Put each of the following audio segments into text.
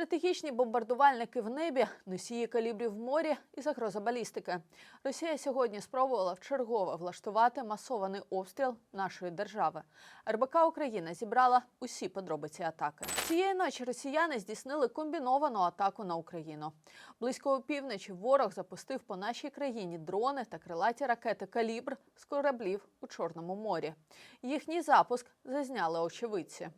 Стратегічні бомбардувальники в небі, носії калібрів в морі і загроза балістики. Росія сьогодні спробувала вчергове влаштувати масований обстріл нашої держави. РБК Україна зібрала усі подробиці атаки. Цієї ночі росіяни здійснили комбіновану атаку на Україну. Близько опівночі ворог запустив по нашій країні дрони та крилаті ракети калібр з кораблів у Чорному морі. Їхній запуск зазняли очевидці.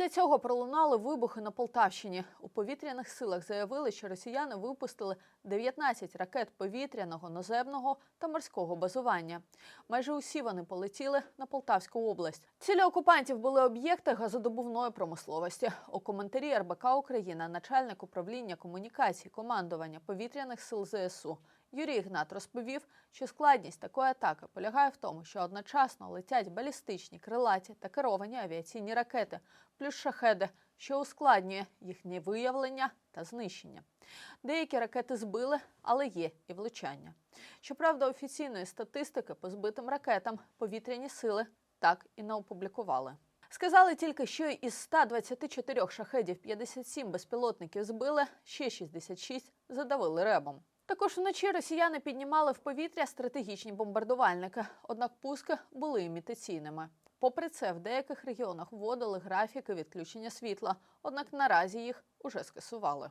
Після цього пролунали вибухи на Полтавщині. У повітряних силах заявили, що росіяни випустили 19 ракет повітряного, наземного та морського базування. Майже усі вони полетіли на Полтавську область. Цілі окупантів були об'єкти газодобувної промисловості. У коментарі РБК Україна начальник управління комунікацій командування повітряних сил ЗСУ Юрій Ігнат розповів, що складність такої атаки полягає в тому, що одночасно летять балістичні, крилаті та керовані авіаційні ракети, плюс шахеди, що ускладнює їхнє виявлення та знищення. Деякі ракети збили, але є і влучання. Щоправда, офіційної статистики по збитим ракетам повітряні сили так і не опублікували. Сказали тільки, що із 124 шахедів 57 безпілотників збили, ще 66 задавили ребом. Також вночі росіяни піднімали в повітря стратегічні бомбардувальники, однак пуски були імітаційними. Попри це, в деяких регіонах вводили графіки відключення світла, однак наразі їх уже скасували.